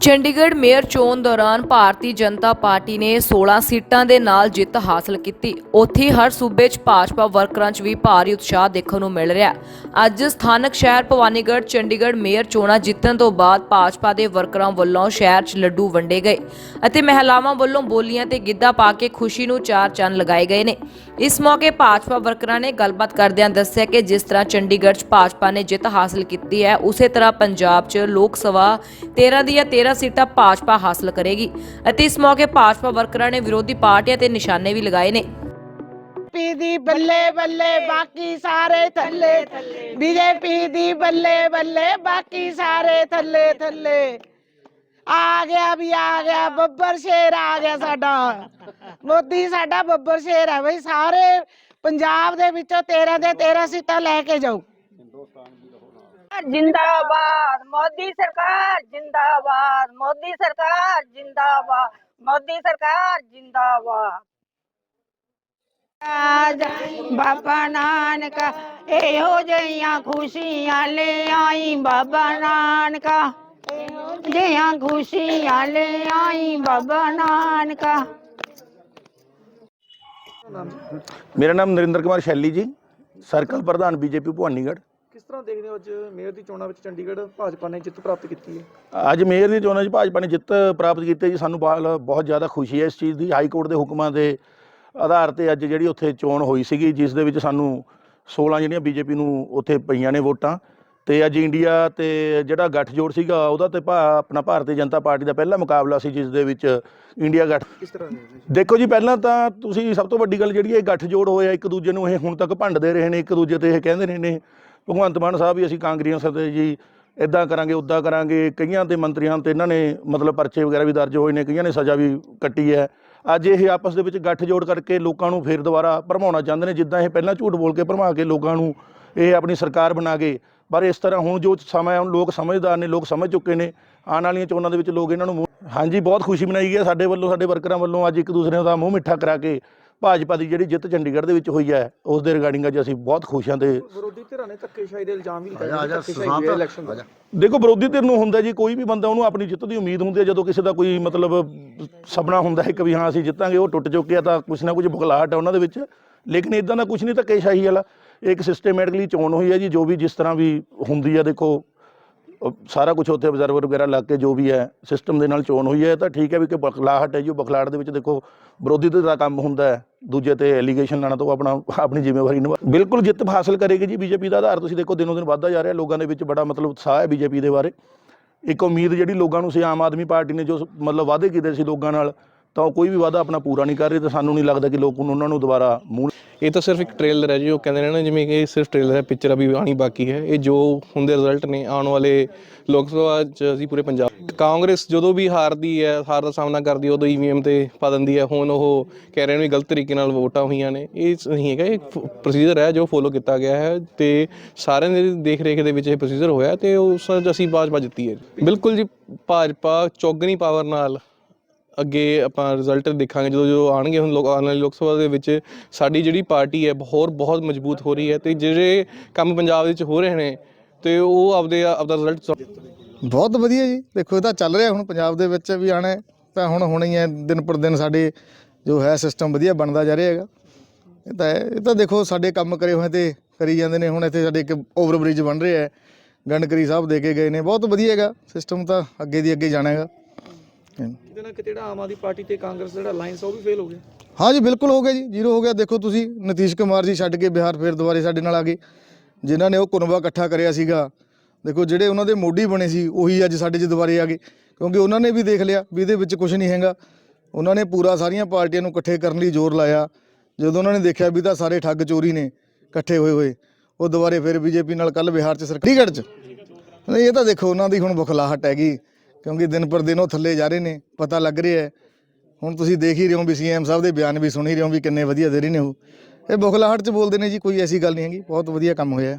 Chandigarh mayor ਚੋਣ ਦੌਰਾਨ Bharatiya Janata party ਨੇ 16 ਸੀਟਾਂ ਦੇ ਨਾਲ ਜਿੱਤ ਹਾਸਲ ਕੀਤੀ। ਉੱਥੇ ਹਰ ਸੂਬੇ 'ਚ ਭਾਜਪਾ ਵਰਕਰਾਂ 'ਚ ਵੀ ਭਾਰੀ ਉਤਸ਼ਾਹ ਦੇਖਣ ਨੂੰ ਮਿਲ ਰਿਹਾ ਅੱਜ ਸਥਾਨਕ ਸ਼ਹਿਰ ਭਵਾਨੀਗੜ੍ਹ, ਚੰਡੀਗੜ੍ਹ ਮੇਅਰ ਚੋਣਾਂ ਜਿੱਤਣ ਤੋਂ ਬਾਅਦ ਭਾਜਪਾ ਦੇ ਵਰਕਰਾਂ ਵੱਲੋਂ ਸ਼ਹਿਰ 'ਚ ਲੱਡੂ ਵੰਡੇ ਗਏ ਅਤੇ ਮਹਿਲਾਵਾਂ ਵੱਲੋਂ ਬੋਲੀਆਂ ਤੇ ਗਿੱਧਾ ਪਾ ਕੇ ਖੁਸ਼ੀ ਨੂੰ ਚਾਰ ਚੰਨ ਲਗਾਏ ਗਏ ਨੇ। ਇਸ ਮੌਕੇ ਭਾਜਪਾ ਵਰਕਰਾਂ ਨੇ ਗੱਲਬਾਤ ਕਰਦਿਆਂ ਦੱਸਿਆ ਕਿ ਜਿਸ ਤਰ੍ਹਾਂ ਚੰਡੀਗੜ੍ਹ 'ਚ ਭਾਜਪਾ ਨੇ ਜਿੱਤ ਹਾਸਲ ਕੀਤੀ ਹੈ, ਉਸੇ ਤਰ੍ਹਾਂ ਪੰਜਾਬ 'ਚ ਲੋਕ ਸਭਾ 13 ਦੀਆਂ 13 ਸੀਟਾਂ ਭਾਜਪਾ ਹਾਸਲ ਕਰੇਗੀ ਅਤੇ ਇਸ ਮੌਕੇ ਭਾਜਪਾ ਵਰਕਰਾਂ ਨੇ ਵਿਰੋਧੀ ਪਾਰਟੀਆਂ ਤੇ ਨਿਸ਼ਾਨੇ ਵੀ ਲਗਾਏ ਨੇ। ਦੀ ਬੱਲੇ ਬੱਲੇ, ਬਾਕੀ ਸਾਰੇ ਥੱਲੇ। ਬੀਜੇਪੀ ਦੀ ਬੱਲੇ ਬੱਲੇ, ਬਾਕੀ ਸਾਰੇ ਥੱਲੇ ਥੱਲੇ। ਆ ਗਿਆ ਵੀ ਆ ਗਿਆ, ਬੱਬਰ ਸ਼ੇਰ ਆ ਗਿਆ ਸਾਡਾ। ਮੋਦੀ ਸਾਡਾ ਬੱਬਰ ਸ਼ੇਰ ਹੈ ਬਈ, ਸਾਰੇ ਪੰਜਾਬ ਦੇ ਵਿੱਚੋਂ 13 ਦੇ 13 ਸੀਟਾਂ ਲੈ ਕੇ सरकार जिंदाबाद। मोदी सरकार जिंदाबाद। मोदी सरकार जिंदाबाद। मोदी सरकार जिंदाबाद। बाबा नानका हो जया खुशियाँ ले आई। बाबा नानका जया खुशियाँ ले आई। बाबा नानका। मेरा नाम नरेंद्र कुमार शैली जी, सर्कल प्रधान बीजेपी भवानीगढ़। ਤਰ੍ਹਾਂ ਦੇਖਦੇ ਹੋ ਅੱਜ ਮੇਅਰ ਦੀ ਚੋਣਾਂ ਵਿੱਚ ਚੰਡੀਗੜ੍ਹ ਭਾਜਪਾ ਨੇ ਜਿੱਤ ਪ੍ਰਾਪਤ ਕੀਤੀ ਹੈ? ਅੱਜ ਮੇਅਰ ਦੀ ਚੋਣਾਂ 'ਚ ਭਾਜਪਾ ਨੇ ਜਿੱਤ ਪ੍ਰਾਪਤ ਕੀਤੀ ਹੈ ਜੀ। ਸਾਨੂੰ ਬਹੁਤ ਜ਼ਿਆਦਾ ਖੁਸ਼ੀ ਹੈ ਇਸ ਚੀਜ਼ ਦੀ। ਹਾਈ ਕੋਰਟ ਦੇ ਹੁਕਮਾਂ ਦੇ ਆਧਾਰ ਤੇ ਅੱਜ ਜਿਹੜੀ ਉੱਥੇ ਚੋਣ ਹੋਈ ਸੀਗੀ ਜਿਸ ਦੇ ਵਿੱਚ ਸਾਨੂੰ 16 ਜਿਹੜੀਆਂ ਬੀਜੇਪੀ ਨੂੰ ਉੱਥੇ ਪਈਆਂ ਨੇ ਵੋਟਾਂ ਤੇ ਅੱਜ ਇੰਡੀਆ ਤੇ ਜਿਹੜਾ ਗੱਠਜੋੜ ਸੀਗਾ ਉਹਦਾ ਤੇ ਆਪਣਾ ਭਾਰਤੀ ਜਨਤਾ ਪਾਰਟੀ ਦਾ ਪਹਿਲਾ ਮੁਕਾਬਲਾ ਸੀ ਜਿਸ ਦੇ ਵਿੱਚ ਇੰਡੀਆ ਗੱਠ ਕਿਸ ਤਰ੍ਹਾਂ? ਦੇਖੋ ਜੀ ਪਹਿਲਾਂ ਤਾਂ ਤੁਸੀਂ ਸਭ ਤੋਂ ਵੱਡੀ ਗੱਲ ਜਿਹੜੀ ਹੈ ਇਹ ਗੱਠਜੋੜ ਹੋਇਆ ਇੱਕ ਦੂਜੇ ਨੂੰ ਇਹ ਹੁਣ ਤੱਕ ਭੰਡਦੇ ਰਹੇ ਨੇ ਇੱਕ ਦੂਜੇ ਤੇ ਇਹ ਕਹਿੰਦੇ ਰਹੇ ਨੇ। ਭਗਵੰਤ ਮਾਨ ਸਾਹਿਬ ਵੀ ਅਸੀਂ ਕਾਂਗਰਸੀਆਂ ਤੇ ਜੀ ਇਦਾਂ ਕਰਾਂਗੇ ਉਦਾਂ ਕਰਾਂਗੇ, ਕਈਆਂ ਤੇ ਮੰਤਰੀਆਂ ਤੇ ਇਹਨਾਂ ਨੇ ਮਤਲਬ ਪਰਚੇ ਵਗੈਰਾ ਵੀ ਦਰਜ ਹੋਏ ਨੇ, ਕਈਆਂ ਨੇ ਸਜ਼ਾ ਵੀ ਕੱਟੀ ਹੈ। ਅੱਜ ਇਹ ਆਪਸ ਦੇ ਵਿੱਚ ਗੱਠਜੋੜ ਕਰਕੇ ਲੋਕਾਂ ਨੂੰ ਫੇਰ ਦੁਬਾਰਾ ਭਰਮਾਉਣਾ ਚਾਹੁੰਦੇ ਨੇ, ਜਿੱਦਾਂ ਇਹ ਪਹਿਲਾਂ ਝੂਠ ਬੋਲ ਕੇ ਭਰਮਾ ਕੇ ਲੋਕਾਂ ਨੂੰ ਇਹ ਆਪਣੀ ਸਰਕਾਰ ਬਣਾ ਗਏ ਪਰ ਇਸ ਤਰ੍ਹਾਂ ਹੁਣ ਜੋ ਸਮਾਂ ਹੁਣ ਲੋਕ ਸਮਝਦਾਰ ਨੇ, ਲੋਕ ਸਮਝ ਚੁੱਕੇ ਨੇ, ਆਉਣ ਵਾਲੀਆਂ ਚੋਣਾਂ ਦੇ ਵਿੱਚ ਲੋਕ ਇਹਨਾਂ ਨੂੰ ਮੂੰਹ- ਹਾਂਜੀ, ਬਹੁਤ ਖੁਸ਼ੀ ਮਨਾਈ ਗਈ ਹੈ ਸਾਡੇ ਵੱਲੋਂ, ਸਾਡੇ ਵਰਕਰਾਂ ਵੱਲੋਂ ਅੱਜ ਇੱਕ ਦੂਸਰੇ ਦਾ ਮੂੰਹ ਮਿੱਠਾ ਕਰਾ ਕੇ ਭਾਜਪਾ ਦੀ ਜਿਹੜੀ ਜਿੱਤ ਚੰਡੀਗੜ੍ਹ ਦੇ ਵਿੱਚ ਹੋਈ ਹੈ ਉਸ ਦੇ ਰਿਗਾਰਡਿੰਗ ਅੱਜ ਅਸੀਂ ਬਹੁਤ ਖੁਸ਼ ਹਾਂ ਤੇ ਵਿਰੋਧੀ ਧਿਰਾਂ ਨੇ ਧੱਕੇਸ਼ਾਹੀ ਦੇ ਇਲਜ਼ਾਮ ਵੀ ਲਗਾਏ ਧੱਕੇਸ਼ਾਹੀ ਹੈ ਇਲੈਕਸ਼ਨ ਦਾ ਦੇਖੋ ਵਿਰੋਧੀ ਧਿਰ ਨੂੰ ਹੁੰਦਾ ਜੀ ਕੋਈ ਵੀ ਬੰਦਾ ਉਹਨੂੰ ਆਪਣੀ ਜਿੱਤ ਦੀ ਉਮੀਦ ਹੁੰਦੀ ਹੈ ਜਦੋਂ ਕਿਸੇ ਦਾ ਕੋਈ ਮਤਲਬ ਸੁਪਨਾ ਹੁੰਦਾ ਹੈ ਕਿ ਵੀ ਹਾਂ ਅਸੀਂ ਜਿੱਤਾਂਗੇ ਉਹ ਟੁੱਟ ਚੁੱਕਿਆ ਤਾਂ ਕੁਛ ਨਾ ਕੁਝ ਬੁਖਲਾਹਟ ਹੈ ਉਹਨਾਂ ਦੇ ਵਿੱਚ। ਲੇਕਿਨ ਇਦਾਂ ਦਾ ਕੁਝ ਨਹੀਂ ਧੱਕੇਸ਼ਾਹੀ ਵਾਲਾ। ਇੱਕ ਸਿਸਟੇਮੈਟਿਕਲੀ ਚੋਣ ਹੋਈ ਹੈ ਜੀ ਜੋ ਵੀ ਜਿਸ ਤਰ੍ਹਾਂ ਵੀ ਹੁੰਦੀ ਹੈ ਦੇਖੋ ਸਾਰਾ ਕੁਝ ਉੱਥੇ ਅਬਜ਼ਰਵਰ ਵਗੈਰਾ ਲੱਗ ਕੇ ਜੋ ਵੀ ਹੈ ਸਿਸਟਮ ਦੇ ਨਾਲ ਚੋਣ ਹੋਈ ਹੈ, ਤਾਂ ਠੀਕ ਹੈ ਵੀ ਕਿ ਬਖਲਾਹਟ ਹੈ ਜੀ, ਉਹ ਬਖਲਾਹਟ ਦੇ ਵਿੱਚ ਦੇਖੋ ਵਿਰੋਧੀ ਧਿਰ ਦਾ ਕੰਮ ਹੁੰਦਾ ਹੈ, ਦੂਜੇ ਤੇ ਐਲੀਗੇਸ਼ਨ ਲਾਣਾ ਤੋਂ ਆਪਣਾ, ਆਪਣੀ ਜ਼ਿੰਮੇਵਾਰੀ ਨਿਭਾ, ਬਿਲਕੁਲ ਜਿੱਤ ਹਾਸਲ ਕਰੇਗੀ ਜੀ ਬੀਜੇਪੀ ਦਾ ਆਧਾਰ, ਤੁਸੀਂ ਦੇਖੋ ਦਿਨੋਂ ਦਿਨ ਵੱਧਦਾ ਜਾ ਰਿਹਾ, ਲੋਕਾਂ ਦੇ ਵਿੱਚ ਬੜਾ ਮਤਲਬ ਉਤਸ਼ਾਹ ਹੈ ਬੀਜੇਪੀ ਦੇ ਬਾਰੇ। ਇੱਕ ਉਮੀਦ ਜਿਹੜੀ ਲੋਕਾਂ ਨੂੰ ਸੀ, ਆਮ ਆਦਮੀ ਪਾਰਟੀ ਨੇ ਜੋ ਮਤਲਬ ਵਾਅਦੇ ਕੀਤੇ ਸੀ ਲੋਕਾਂ ਨਾਲ ਤਾਂ ਉਹ ਕੋਈ ਵੀ ਵਾਅਦਾ ਆਪਣਾ ਪੂਰਾ ਨਹੀਂ ਕਰ ਰਹੀ ਤਾਂ ਸਾਨੂੰ ਨਹੀਂ ਲੱਗਦਾ ਕਿ ਲੋਕ ਉਹਨਾਂ ਨੂੰ ਦੁਬਾਰਾ ਮੂੰਹ ਇਹ ਤਾਂ ਸਿਰਫ ਇੱਕ ਟ੍ਰੇਲਰ ਹੈ ਜੀ, ਉਹ ਕਹਿੰਦੇ ਨੇ ਨਾ ਜਿਵੇਂ ਕਿ ਇਹ ਸਿਰਫ ਟ੍ਰੇਲਰ ਹੈ ਪਿਕਚਰ ਅਭੀ ਆਣੀ ਬਾਕੀ ਹੈ। ਇਹ ਜੋ ਹੁੰਦੇ ਰਿਜ਼ਲਟ ਨੇ, ਆਉਣ ਵਾਲੇ ਲੋਕ ਸਭਾ ਚ ਅਸੀਂ ਪੂਰੇ ਪੰਜਾਬ ਕਾਂਗਰਸ ਜਦੋਂ ਵੀ ਹਾਰਦੀ ਹੈ, ਹਾਰ ਦਾ ਸਾਹਮਣਾ ਕਰਦੀ ਹੈ, ਉਦੋਂ ਈਵੀਐਮ ਤੇ ਪਾ ਦਿੰਦੀ ਹੈ। ਹੁਣ ਉਹ ਕਹਿ ਰਹੇ ਨੇ ਵੀ ਗਲਤ ਤਰੀਕੇ ਨਾਲ ਵੋਟਾਂ ਹੋਈਆਂ ਨੇ। ਇਹ ਨਹੀਂ ਹੈਗਾ, ਇਹ ਪ੍ਰੋਸੀਜਰ ਹੈ ਜੋ ਫੋਲੋ ਕੀਤਾ ਗਿਆ ਹੈ ਤੇ ਸਾਰਿਆਂ ਦੇ ਦੇਖ ਰੇਖ ਦੇ ਵਿੱਚ ਇਹ ਪ੍ਰੋਸੀਜਰ ਹੋਇਆ ਤੇ ਉਸ ਅਸੀਂ ਭਾਜਪਾ ਜਿੱਤੀ ਹੈ ਬਿਲਕੁਲ ਜੀ, ਭਾਜਪਾ ਚੌਗਣੀ ਪਾਵਰ ਨਾਲ ਅੱਗੇ ਆਪਾਂ ਰਿਜ਼ਲਟ ਦੇਖਾਂਗੇ ਜਦੋਂ ਜੋ ਆਣਗੇ ਹੁਣ ਲੋਕ ਆਉਣ ਵਾਲੀ ਲੋਕ ਸਭਾ ਦੇ ਵਿੱਚ ਸਾਡੀ ਜਿਹੜੀ ਪਾਰਟੀ ਹੈ ਹੋਰ ਬਹੁਤ ਮਜ਼ਬੂਤ ਹੋ ਰਹੀ ਹੈ ਤੇ ਜਿਹੜੇ ਕੰਮ ਪੰਜਾਬ ਵਿੱਚ ਹੋ ਰਹੇ ਨੇ ਤੇ ਉਹ ਆਪਦੇ ਆਪਦਾ ਰਿਜ਼ਲਟ ਬਹੁਤ ਵਧੀਆ ਜੀ। ਦੇਖੋ ਇਹ ਤਾਂ ਚੱਲ ਰਿਹਾ ਹੁਣ ਪੰਜਾਬ ਦੇ ਵਿੱਚ ਵੀ ਆਣਾ ਤਾਂ ਹੁਣ ਹੋਣਾ ਹੀ ਹੈ ਦਿਨ ਪਰ ਦਿਨ ਸਾਡੇ ਜੋ ਹੈ ਸਿਸਟਮ ਵਧੀਆ ਬਣਦਾ ਜਾ ਰਿਹਾ ਹੈਗਾ। ਇਹ ਤਾਂ ਹੈ, ਇਹ ਤਾਂ ਦੇਖੋ ਸਾਡੇ ਕੰਮ ਕਰੇ ਹੋਏ ਤੇ ਕਰੀ ਜਾਂਦੇ ਨੇ। ਹੁਣ ਇੱਥੇ ਸਾਡੇ ਇੱਕ ਓਵਰ ਬ੍ਰਿਜ ਬਣ ਰਿਹਾ ਹੈ ਗੰਡਕਰੀ ਸਾਹਿਬ ਦੇ ਕੇ ਗਏ ਨੇ। ਬਹੁਤ ਵਧੀਆ ਹੈਗਾ। ਸਿਸਟਮ ਤਾਂ ਅੱਗੇ ਦੀ ਅੱਗੇ ਜਾਣਾ ਹੈਗਾ। ਕਿਤੇ ਨਾ ਕਿਤੇ ਜਿਹੜਾ ਆਮ ਆਦਮੀ ਪਾਰਟੀ ਤੇ ਕਾਂਗਰਸ ਦਾ ਜਿਹੜਾ ਅਲਾਈਅੰਸ ਉਹ ਵੀ ਫੇਲ ਹੋ ਗਿਆ? ਹਾਂ ਜੀ ਬਿਲਕੁਲ ਹੋ ਗਿਆ ਜੀ ਜ਼ੀਰੋ ਹੋ ਗਿਆ। ਦੇਖੋ ਤੁਸੀਂ ਨਤੀਸ਼ ਕੁਮਾਰ ਜੀ ਛੱਡ ਕੇ ਬਿਹਾਰ ਫੇਰ ਦੁਬਾਰੇ ਸਾਡੇ ਨਾਲ ਆ ਗਏ। ਜਿਨ੍ਹਾਂ ਨੇ ਉਹ ਕੁਨਬਾ ਇਕੱਠਾ ਕਰਿਆ ਸੀਗਾ। ਦੇਖੋ ਜਿਹੜੇ ਉਹਨਾਂ ਦੇ ਮੋਢੀ ਬਣੇ ਸੀ ਉਹੀ ਅੱਜ ਸਾਡੇ 'ਚ ਦੁਬਾਰੇ ਆ ਗਏ। ਕਿਉਂਕਿ ਉਹਨਾਂ ਨੇ ਵੀ ਦੇਖ ਲਿਆ ਵੀ ਇਹਦੇ ਵਿੱਚ ਕੁਝ ਨਹੀਂ ਹੈਗਾ। ਉਹਨਾਂ ਨੇ ਪੂਰਾ ਸਾਰੀਆਂ ਪਾਰਟੀਆਂ ਨੂੰ ਇਕੱਠੇ ਕਰਨ ਲਈ ਜ਼ੋਰ ਲਾਇਆ। ਜਦੋਂ ਉਹਨਾਂ ਨੇ ਦੇਖਿਆ ਵੀ ਤਾਂ ਸਾਰੇ ਠੱਗ ਚੋਰੀ ਨੇ ਇਕੱਠੇ ਹੋਏ ਹੋਏ ਉਹ ਦੁਬਾਰੇ ਫਿਰ ਬੀਜੇਪੀ ਨਾਲ ਕੱਲ ਬਿਹਾਰ 'ਚ ਸਰਕਾਰੀਗੜ੍ਹ 'ਚ। ਨਹੀਂ ਇਹ ਤਾਂ ਦੇਖੋ ਉਹਨਾਂ ਦੀ ਹੁਣ ਬੁਖਲਾਹਟ ਹੈਗੀ। ਕਿਉਂਕਿ ਦਿਨ ਪਰ ਦਿਨ ਉਹ ਥੱਲੇ ਜਾ ਰਹੇ ਨੇ, ਪਤਾ ਲੱਗ ਰਿਹਾ ਹੈ। ਹੁਣ ਤੁਸੀਂ ਦੇਖ ਹੀ ਰਹੇ ਹੋ ਵੀ ਸੀਐਮ ਸਾਹਿਬ ਦੇ ਬਿਆਨ ਵੀ ਸੁਣ ਹੀ ਰਹੇ ਹੋ ਵੀ ਕਿੰਨੇ ਵਧੀਆ ਦੇ ਰਹੇ ਨੇ ਉਹ। ਇਹ ਬੁਖਲਾਹਟ 'ਚ ਬੋਲਦੇ ਨੇ ਜੀ, ਕੋਈ ਐਸੀ ਗੱਲ ਨਹੀਂ ਹੈਗੀ, ਬਹੁਤ ਵਧੀਆ ਕੰਮ ਹੋਇਆ।